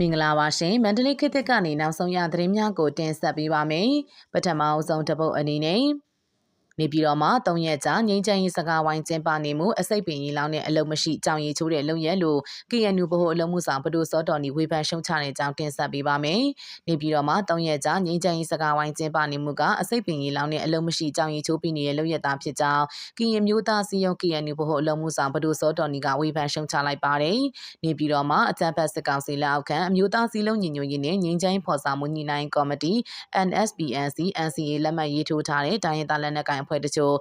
မင်္ဂလာပါရှင်မန္တလေးခေတ်သစ်ကနေနောက်ဆုံးရသတင်းများကိုတင်ဆက်ပေးပါမယ်ပထမအဆုံးတစ်ပုတ်အနေနဲ့ နေပြည်တော်မှာ၃ရက်ကြာငိမ့်ချမ်းရေးစကားဝိုင်းကျင်းပနေမှုအစိတ်ပင်ကြီးလောင်းတဲ့အလုံးမရှိကြောင်ရီချိုးတဲ့လုံရက်လို့ KNU ဗဟိုအလုံးမှုဆောင်ပဒိုစောတော်နီဝေဖန်ရှုံချတဲ့အကြောင်းတင်ဆက်ပေးပါမယ်။နေပြည်တော်မှာ၃ရက်ကြာငိမ့်ချမ်းရေးစကားဝိုင်းကျင်းပနေမှုကအစိတ်ပင်ကြီးလောင်းတဲ့အလုံးမရှိကြောင်ရီချိုးပြီးနေတဲ့လုံရက်သားဖြစ်ကြောင်းကရင်မျိုးသားစီယုံ KNU ဗဟိုအလုံးမှုဆောင်ပဒိုစောတော်နီကဝေဖန်ရှုံချလိုက်ပါတယ်။နေပြည်တော်မှာအကြံဖတ်စစ်ကောင်စီလက်အောက်ခံအမျိုးသားစီလုံးညီညွတ်ရေးနဲ့ငိမ့်ချမ်းဖော်ဆောင်မှုညှိနှိုင်းကော်မတီ NSPNC NCA လက်မှတ်ရေးထိုးထားတဲ့တိုင်းရင်းသားလက်နက်ကိုင်အဖွဲ့တချို့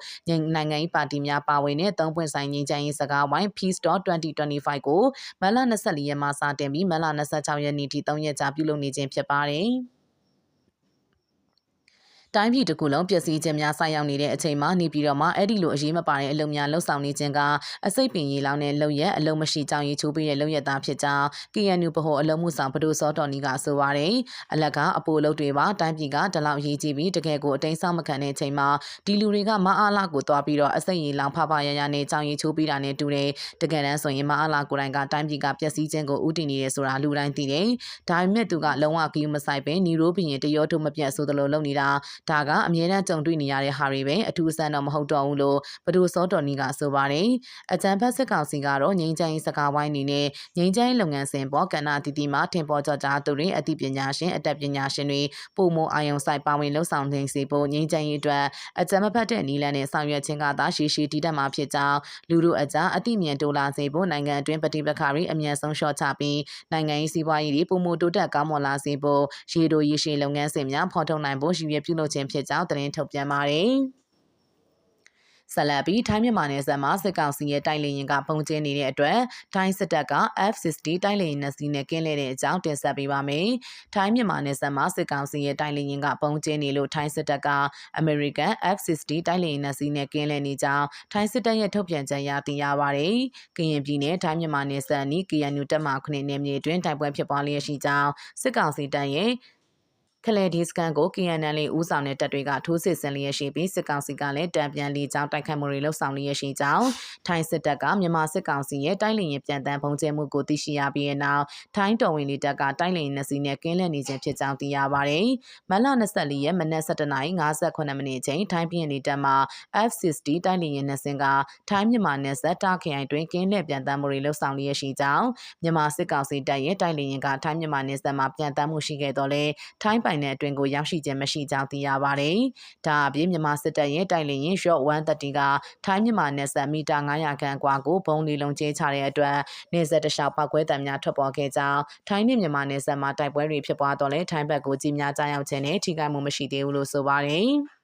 နိုင်ငံရေးပါတီများပါဝင်တဲ့သုံးပွင့်ဆိုင်ငြိမ်းချမ်းရေးစကားဝိုင်း Peace.2025 ကိုမလ24ရက်မှစတင်ပြီးမလ26ရက်နေ့ထိ3ရက်ကြာပြုလုပ်နေခြင်းဖြစ်ပါတယ်။ တိုင်းပြည်တစ်ခုလုံးပျက်စီးခြင်းများဆိုက်ရောက်နေတဲ့အချိန်မှာနေပြည်တော်မှာအဲ့ဒီလိုအရေးမပါတဲ့အလုပ်များလှုပ်ဆောင်နေခြင်းကအစိတ်ပင်ရီလောင်းတဲ့လုပ်ရက်အလုံးမရှိကြောင်ရီချိုးပေးတဲ့လုပ်ရက်သားဖြစ်ကြောင်း KNU ဗဟိုအလုံးမှုဆောင်ပဒိုစောတော်နီကဆိုပါတယ်အလကအပိုလုပ်တွေပါတိုင်းပြည်ကဒီလောက်ရေးကြည့်ပြီးတကယ်ကိုအတိုင်းဆောင်မခံတဲ့အချိန်မှာဒီလူတွေကမအားလာကိုသွားပြီးတော့အစိတ်ရီလောင်းဖဖရရနဲ့ကြောင်ရီချိုးပေးတာနဲ့တူတယ်တကယ်တမ်းဆိုရင်မအားလာကိုယ်တိုင်ကတိုင်းပြည်ကပျက်စီးခြင်းကိုဥတည်နေတယ်ဆိုတာလူတိုင်းသိတယ်ဒါပေမဲ့သူကလုံးဝကီးမဆိုင်ပဲနီရိုးဘရင်တရောတို့မပြတ်ဆိုသလိုလုပ်နေတာဒါကအမြဲတမ်းကြုံတွေ့နေရတဲ့ဟာတွေပဲအထူးဆန်းတော့မဟုတ်တော့ဘူးလို့ဘဒိုစောတော်နီကဆိုပါတယ်အကြံဖက်စစ်ကောင်စီကတော့ငိမ့်ချမ်းစကားဝိုင်းနေနဲ့ငိမ့်ချမ်းလုပ်ငန်းစဉ်ပေါ်ကဏ္ဍအသီးသီးမှာထင်ပေါ်ကြကြသူတွေအသိပညာရှင်အတတ်ပညာရှင်တွေပုံမအာယုံဆိုင်ပါဝင်လှုပ်ဆောင်နေစေဖို့ငိမ့်ချမ်းရေးအတွက်အကြံမဖတ်တဲ့နီလန်နဲ့ဆောင်ရွက်ခြင်းကသာရှိရှိတည်တတ်မှာဖြစ်ကြောင်းလူတို့အကြားအသိဉာဏ်တိုးလာစေဖို့နိုင်ငံအတွင်းပဋိပက္ခတွေအမြန်ဆုံးလျှော့ချပြီးနိုင်ငံရေးစီးပွားရေးတွေပုံမတိုးတက်ကောင်းမွန်လာစေဖို့ရေတိုရေရှည်လုပ်ငန်းစဉ်များဖော်ထုတ်နိုင်ဖို့ရည်ရွယ်ပြုလုပ်ခြင်းဖြစ်ကြောင်းသတင်းထုတ်ပြန်ပါတယ်ဆက်လက်ပြီးထိုင်းမြန်မာနယ်စပ်မှာစစ်ကောင်စီရဲ့တိုက်လေရင်ကပုံကျင်းနေတဲ့အတွက်ထိုင်းစစ်တပ်က F60 တိုက်လေရင်နှစ်စီးနဲ့ကင်းလဲတဲ့အကြောင်းတင်ဆက်ပေးပါမယ်။ထိုင်းမြန်မာနယ်စပ်မှာစစ်ကောင်စီရဲ့တိုက်လေရင်ကပုံကျင်းနေလို့ထိုင်းစစ်တပ်က American F60 တိုက်လေရင်နှစ်စီးနဲ့ကင်းလဲနေကြောင်းထိုင်းစစ်တပ်ရဲ့ထုတ်ပြန်ချက်ရသိရပါတယ်။ကရင်ပြည်နယ်ထိုင်းမြန်မာနယ်စပ်နီး KNU တပ်မခုနှစ်နယ်မြေတွင်တိုက်ပွဲဖြစ်ပွားလျက်ရှိကြောင်းစစ်ကောင်စီတပ်ရဲ့ ခလဲဒီစကန်ကို KNL ဦးဆောင်တဲ့တပ်တွေကထိုးစစ်ဆင်လျက်ရှိပြီးစစ်ကောင်စီကလည်းတံပြန်လီကြောင်းတိုက်ခတ်မှုတွေလှုပ်ဆောင်လျက်ရှိကြောင်းထိုင်းစစ်တပ်ကမြန်မာစစ်ကောင်စီရဲ့တိုက်လျင်ပြန်တမ်းပုံကျဲမှုကိုသိရှိရပြီးတဲ့နောက်ထိုင်းတော်ဝင်လေးတပ်ကတိုက်လျင်နှစ်စီးနဲ့ကင်းလှည့်နေခြင်းဖြစ်ကြောင်းသိရပါတယ်။မလ24ရက်မနက်7:58မိနစ်ချိန်ထိုင်းပြည်နယ်တပ်မှ F60 တိုက်လျင်နှစ်စင်းကထိုင်းမြန်မာနယ်စပ်တာခရိုင်တွင်ကင်းလှည့်ပြန်တမ်းမှုတွေလှုပ်ဆောင်လျက်ရှိကြောင်းမြန်မာစစ်ကောင်စီတပ်ရဲ့တိုက်လျင်ကထိုင်းမြန်မာနယ်စပ်မှာပြန်တမ်းမှုရှိခဲ့တော့လဲထိုင်းပိုင်နယ်အတွင်းကိုရောက်ရှိခြင်းမရှိကြောင်းသိရပါတယ်။ဒါအပြင်မြန်မာစစ်တပ်ရဲ့တိုက်လေရင် Short 130ကထိုင်းမြန်မာနယ်စပ်မီတာ900ခန့်အကွာကိုဘုံလီလုံးကျဲချတဲ့အတွက်နေဆက်တလျှောက်ပောက်ကွဲတံများထွက်ပေါ်ခဲ့ကြောင်းထိုင်းနဲ့မြန်မာနယ်စပ်မှာတိုက်ပွဲတွေဖြစ်ပွားတော့လဲထိုင်းဘက်ကိုကြီးများကြားရောက်ခြင်းနဲ့ထိခိုက်မှုမရှိသေးဘူးလို့ဆိုပါတယ်။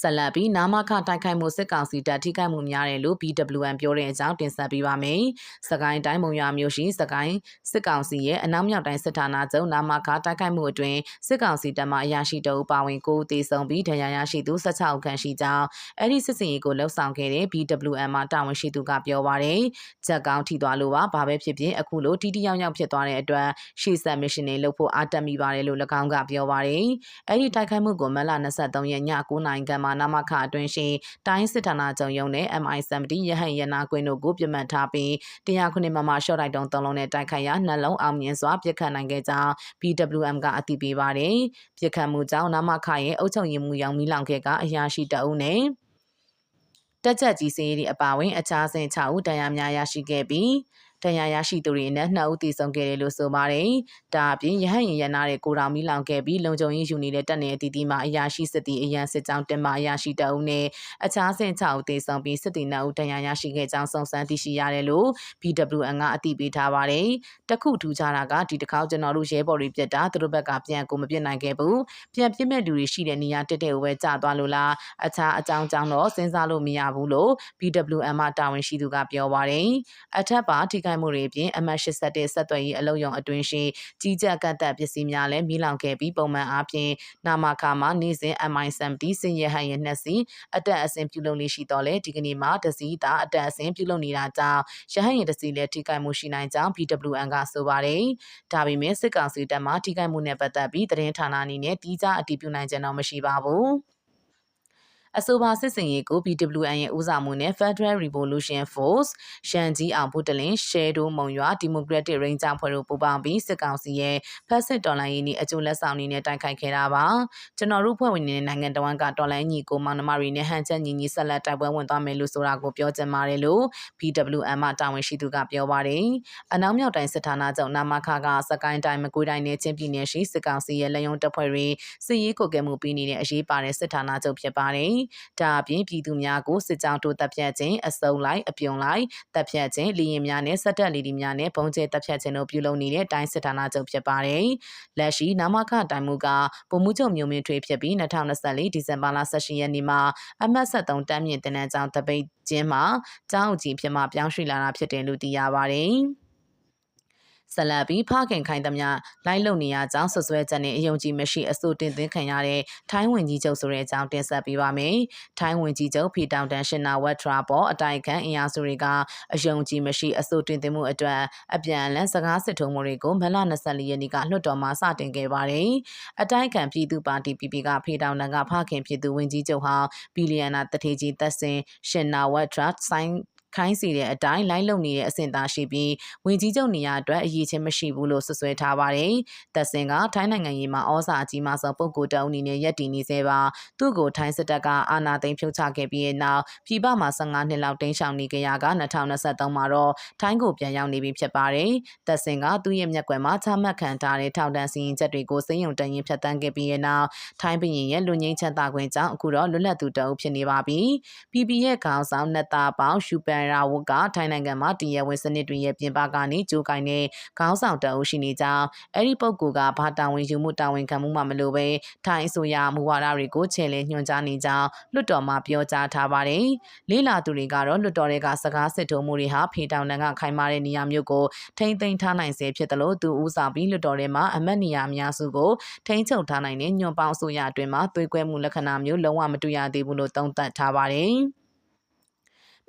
ဆက်လက်ပြီးနာမခတိုက်ခိုက်မှုစစ်ကောင်စီတပ်ထိခိုက်မှုများတယ်လို့ BWN ပြောတဲ့အကြောင်းတင်ဆက်ပေးပါမယ်။စကိုင်းတိုင်းမုံရွာမြို့ရှိစကိုင်းစစ်ကောင်စီရဲ့အနောက်မြောက်တိုင်းစစ်ဌာနချုပ်နာမခတိုက်ခိုက်မှုအတွင်းစစ်ကောင်စီတပ်မှအရာရှိတအုပ်ပါဝင်ကိုတေဆုံပြီးဒဏ်ရာရရှိသူ16ဦးခန့်ရှိကြောင်းအဲ့ဒီစစ်စင်ရေးကိုလှုပ်ဆောင်ခဲ့တဲ့ BWN မှတာဝန်ရှိသူကပြောပါရယ်။ချက်ကောင်းထိသွားလို့ပါဘာပဲဖြစ်ဖြစ်အခုလိုတီတီယောင်ယောင်ဖြစ်သွားတဲ့အတွက်ရှေ့ဆက်မစ်ရှင်တွေလုပ်ဖို့အားတက်မိပါတယ်လို့၎င်းကပြောပါရယ်။အဲ့ဒီတိုက်ခိုက်မှုကိုမလ23ရက်ည9:00နာရီခန့်မှာနာမခအတွင်းရှိတိုင်းစစ်ဌာနချုပ်ရုံးနဲ့ MI70 ရဟန်ရနာကွင်းတို့ကိုပြစ်မှတ်ထားပြီးတရားခုနှစ်မမရှော့တိုက်တုံးသုံးလုံးနဲ့တိုက်ခိုက်ရာနှလုံးအောင်မြင်စွာပြစ်ခတ်နိုင်ခဲ့ကြောင်း BWM ကအသိပေးပါတယ်။ပြစ်ခတ်မှုကြောင့်နာမခရဲ့အုပ်ချုပ်ရေးမှူးရောင်မီလောင်ခဲ့ကအရာရှိတအုပ်နဲ့တက်ချက်ကြီးစေးရီအပါဝင်အခြားဆင်6ဦးတရားများရရှိခဲ့ပြီး တရားရရှိသူတွေနဲ့နှစ်ဦးတည်ဆုံခဲ့တယ်လို့ဆိုပါတယ်။ဒါအပြင်ရဟန့်ရင်ရနာတဲ့ကိုတော်မီလောင်ခဲ့ပြီးလုံခြုံရေးယူနေတဲ့တပ်နယ်အသီးသီးမှာအရာရှိစစ်တီအရန်စစ်ကြောင်းတင်မှအရာရှိတအုပ်နဲ့အခြားဆင့်6ဦးတည်ဆုံပြီးစစ်တီနှစ်ဦးတရားရရှိခဲ့ကြောင်းစုံစမ်းသိရှိရတယ်လို့ BWN ကအသိပေးထားပါတယ်။တခုထူးခြားတာကဒီတစ်ခေါက်ကျွန်တော်တို့ရဲဘော်တွေပြက်တာသူတို့ဘက်ကပြန်ကိုမပြစ်နိုင်ခဲ့ဘူး။ပြန်ပြစ်မဲ့လူတွေရှိတဲ့နေရာတက်တဲ့ကိုပဲကြာသွားလို့လားအခြားအကြောင်းကြောင့်တော့စဉ်းစားလို့မရဘူးလို့ BWN မှတာဝန်ရှိသူကပြောပါတယ်။အထက်ပါထိခိုက်မှုတွေအပြင် အမှတ် 81 ဆက်သွယ်ရေးအလုံယုံအတွင်းရှိ ကြီးကြပ်ကတ်သက်ပစ္စည်းများလည်းမိလောင်ခဲ့ပြီး ပုံမှန်အားဖြင့်နာမခါမှာ နေ့စဉ် MI70 စင်ရဟန်ရဲ့နှစ်စီအတက်အဆင်ပြုလုပ်လေးရှိတော့လေဒီကနေ့မှာ တစည်းသာ အတက်အဆင်ပြုလုပ်နေတာကြောင့် ရဟန်ရဲ့တစည်းလည်း ထိခိုက်မှုရှိနိုင်ကြောင်း BWN က ဆိုပါတယ်။ဒါပေမဲ့ စစ်ကောင်စီတပ်မှ ထိခိုက်မှုနဲ့ပတ်သက်ပြီး သတင်းဌာနအနေနဲ့တီးခြားအတည်ပြုနိုင်ကြတော့ မရှိပါဘူး။ အဆိုပါစစ်စင်ရေးကို BWN ရဲ့ဦးဆောင်မှုနဲ့ Federal Revolution Force ရှန်ကြီးအောင်ဘုတလင်ရှဲဒိုမုံရွာ Democratic Ranger ဖွဲ့တို့ပူးပေါင်းပြီးစစ်ကောင်စီရဲ့ဖက်စစ်တော်လှန်ရေးနှင့်အကျိုးလက်ဆောင်တွေနဲ့တိုက်ခိုက်ခဲ့တာပါကျွန်တော်တို့ဖွဲ့ဝင်နေတဲ့နိုင်ငံတော်ဝန်ကတော်လှန်ညီကိုမောင်နှမတွေနဲ့ဟန်ချက်ညီညီဆက်လက်တိုက်ပွဲဝင်သွားမယ်လို့ဆိုတာကိုပြောချင်ပါတယ်လို့ BWN မှတာဝန်ရှိသူကပြောပါတယ်အနောက်မြောက်တိုင်းစစ်ဌာနချုပ်နာမခကစကိုင်းတိုင်းမကွေးတိုင်းနဲ့ချင်းပြည်နယ်ရှိစစ်ကောင်စီရဲ့လက်ယုံတပ်ဖွဲ့တွေစစ်ရေးကိုကဲမှုပြီးနေတဲ့အရေးပါတဲ့စစ်ဌာနချုပ်ဖြစ်ပါတယ်။ဒါအပြင်ပြည်သူများကိုစစ်ကြောင်းတို့တပ်ဖြတ်ခြင်းအစုံလိုက်အပြုံလိုက်တပ်ဖြတ်ခြင်းလီရင်များနဲ့စက်တက်လီဒီများနဲ့ပုံကျဲတပ်ဖြတ်ခြင်းတို့ပြုလုပ်နေတဲ့တိုင်းစစ်ဌာနချုပ်ဖြစ်ပါတယ်။လက်ရှိနာမခတိုင်မှုကပုံမှုချုပ်မျိုးမင်းထွေးဖြစ်ပြီး2024ဒီဇင်ဘာလ18ရက်နေ့မှာအမှတ်73တမ်းမြင့်တင်တဲ့ကြောင်းတပိတ်ကျင်းမှာကျောင်းအကြီးဖြစ်မှပြောင်းရွှေ့လာတာဖြစ်တယ်လို့သိရပါတယ်။ ဆက်လက်ပြီးဖခင်ခိုင်သမျှလိုက်လုံနေရကြောင်းဆွဆွဲချက်နဲ့အယုံကြည်မရှိအဆိုတင်သွင်းခံရတဲ့ထိုင်းဝင်ကြီးချုပ်ဆိုတဲ့အကြောင်းတင်ဆက်ပေးပါမယ်။ထိုင်းဝင်ကြီးချုပ်ဖီတောင်တန်ရှင်နာဝက်ထရာပေါ်အတိုက်ခံအင်အားစုတွေကအယုံကြည်မရှိအဆိုတင်သွင်းမှုအတွက်အပြန်အလှန်စကားစစ်ထုံးမှုတွေကိုမလ24ရက်နေ့ကလွှတ်တော်မှာစတင်ခဲ့ပါတယ်။အတိုက်ခံပြည်သူ့ပါတီ PP ကဖီတောင်တန်ကဖခင်ပြည်သူဝင်ကြီးချုပ်ဟောင်းဘီလီယံနာတထေကြီးသက်စင်ရှင်နာဝက်ထရာဆိုင် ခိုင်းစီတဲ့အတိုင်းလိုက်လုံနေတဲ့အဆင့်သားရှိပြီးဝင်ကြီးချုပ်နေရာအတွက်အရေးချင်းမရှိဘူးလို့ဆွဆွဲထားပါတယ်။သက်စင်ကထိုင်းနိုင်ငံရေးမှာဩဇာအကြီးမားဆုံးပုဂ္ဂိုလ်တအုပ်အနေနဲ့ရပ်တည်နေသေးပါ။သူ့ကိုထိုင်းစစ်တပ်ကအာဏာသိမ်းဖြုတ်ချခဲ့ပြီးနောက်ပြည်ပမှာ15နှစ်လောက်တင်းရှောင်နေကြရက2023မှာတော့ထိုင်းကိုပြန်ရောက်နေပြီဖြစ်ပါတယ်။သက်စင်ကသူ့ရဲ့မျက်ကွယ်မှာချမှတ်ခံထားတဲ့ထောက်တန်းစီရင်ချက်တွေကိုစိတ်ယုံတန်ရင်ဖြတ်တန်းခဲ့ပြီးနောက်ထိုင်းဘရင်ရဲ့လူငင်းချက်တာခွင့်ကြောင့်အခုတော့လွတ်လပ်သူတအုပ်ဖြစ်နေပါပြီ။ PP ရဲ့ခေါင်းဆောင်နှစ်သားပေါင်းရှူပန်ရာဝတ်ကထိုင်းနိုင်ငံမှာတရားဝင်စနစ်တွေရဲ့ပြင်ပကနေကြိုးကိုင်းတဲ့ခေါင်းဆောင်တအုပ်ရှိနေကြောင်းအဲ့ဒီပုဂ္ဂိုလ်ကဘာတာဝန်ယူမှုတာဝန်ခံမှုမှမလိုပဲထိုင်းအစိုးရမူဝါဒတွေကိုချဲ့လဲညွှန်ကြားနေကြောင်းလွှတ်တော်မှာပြောကြားထားပါတယ်။လေးလာသူတွေကတော့လွှတ်တော်တွေကစကားစစ်ထိုးမှုတွေဟာဖေတောင်တန်ကခိုင်မာတဲ့နေရာမျိုးကိုထိမ့်သိမ်းထားနိုင်စေဖြစ်တယ်လို့သူဦးဆောင်ပြီးလွှတ်တော်ထဲမှာအမတ်နေရာအများစုကိုထိမ့်ချုပ်ထားနိုင်တဲ့ညွှန်ပေါင်းအစိုးရအတွင်းမှာသွေးကွဲမှုလက္ခဏာမျိုးလုံးဝမတွေ့ရသေးဘူးလို့သုံးသပ်ထားပါတယ်။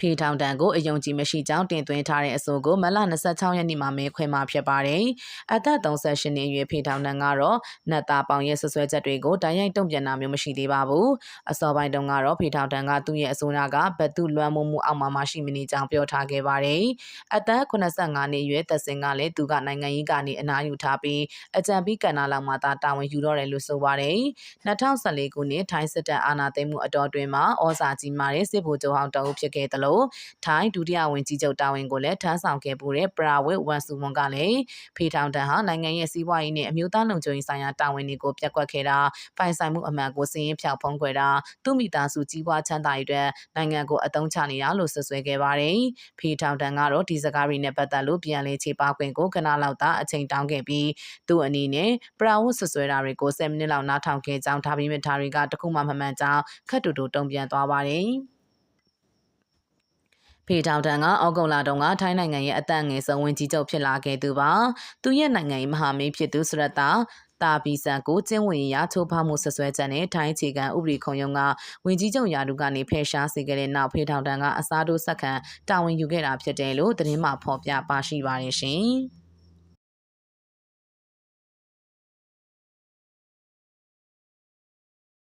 ဖေထောင်တန်ကိုအယုံကြည်မရှိကြောင်းတင်သွင်းထားတဲ့အဆိုကိုမလ26ရက်နေ့မှာမဲခွဲမှာဖြစ်ပါတယ်။အသက်38နှစ်အရွယ်ဖေထောင်တန်ကတော့နတ်သားပေါင်ရဲ့ဆွဆွဲချက်တွေကိုတိုင်ရိုက်တုံ့ပြန်တာမျိုးမရှိသေးပါဘူး။အစောပိုင်းတုန်းကတော့ဖေထောင်တန်ကသူ့ရဲ့အဆိုနာကဘတ်သူလွှမ်းမိုးမှုအောက်မှာမရှိမနေကြောင်းပြောထားခဲ့ပါတယ်။အသက်85နှစ်အရွယ်သက်စင်ကလည်းသူကနိုင်ငံရေးကနေအနားယူထားပြီးအကြံပေးကဏ္ဍလောက်မှာသာတာဝန်ယူတော့တယ်လို့ဆိုပါတယ်။2014ခုနှစ်ထိုင်းစစ်တပ်အာဏာသိမ်းမှုအတော်တွင်မှာဩဇာကြီးမားတဲ့စစ်ဗိုလ်ချုပ်ဟောင်းတအုပ်ဖြစ်ခဲ့တယ်လို့ထိုင်းဒုတိယဝန်ကြီးချုပ်တာဝန်ကိုလည်းထမ်းဆောင်ခဲ့ပူတဲ့ပရာဝစ်ဝန်စုဝန်ကလည်းဖေထောင်တန်ဟာနိုင်ငံရဲ့စီးပွားရေးနဲ့အမျိုးသားလုံခြုံရေးဆိုင်ရာတာဝန်တွေကိုပြက်ကွက်ခဲ့တာပိုင်ဆိုင်မှုအမှန်ကိုစည်ရင်ဖြောက်ဖုံးခွဲတာသူ့မိသားစုကြီးပွားချမ်းသာရေးအတွက်နိုင်ငံကိုအသုံးချနေတာလို့ဆွဆွဲခဲ့ပါတယ်ဖေထောင်တန်ကတော့ဒီစကားတွေနဲ့ပတ်သက်လို့ပြန်လည်ခြေပါခွင့်ကိုခဏလောက်သာအချိန်တောင်းခဲ့ပြီးသူ့အနေနဲ့ပရာဝစ်ဆွဆွဲတာတွေကို10မိနစ်လောက်နားထောင်ခဲ့ကြောင်းဒါပေမဲ့ဒါတွေကတခုမှမမှန်ကြောင်းခက်တူတူတုံ့ပြန်သွားပါတယ် ဖေထောင်တန်ကအောက်ကုံလာတုန်းကထိုင်းနိုင်ငံရဲ့အသက်ငယ်ဆုံးဝင်ကြီးချုပ်ဖြစ်လာခဲ့သူပါသူရဲ့နိုင်ငံရေးမဟာမိတ်ဖြစ်သူစရတာတာဘီဆန်ကိုကျင်းဝင်ရာချိုးဖောက်မှုဆွဆွဲချက်နဲ့ထိုင်းခြေကန်ဥပဒေခုံရုံးကဝင်ကြီးချုပ်ရာထူးကနေဖယ်ရှားစေခဲ့တဲ့နောက်ဖေထောင်တန်ကအစားထိုးဆက်ခံတာဝန်ယူခဲ့တာဖြစ်တယ်လို့သတင်းမှဖော်ပြပါရှိပါတယ်ရှင်။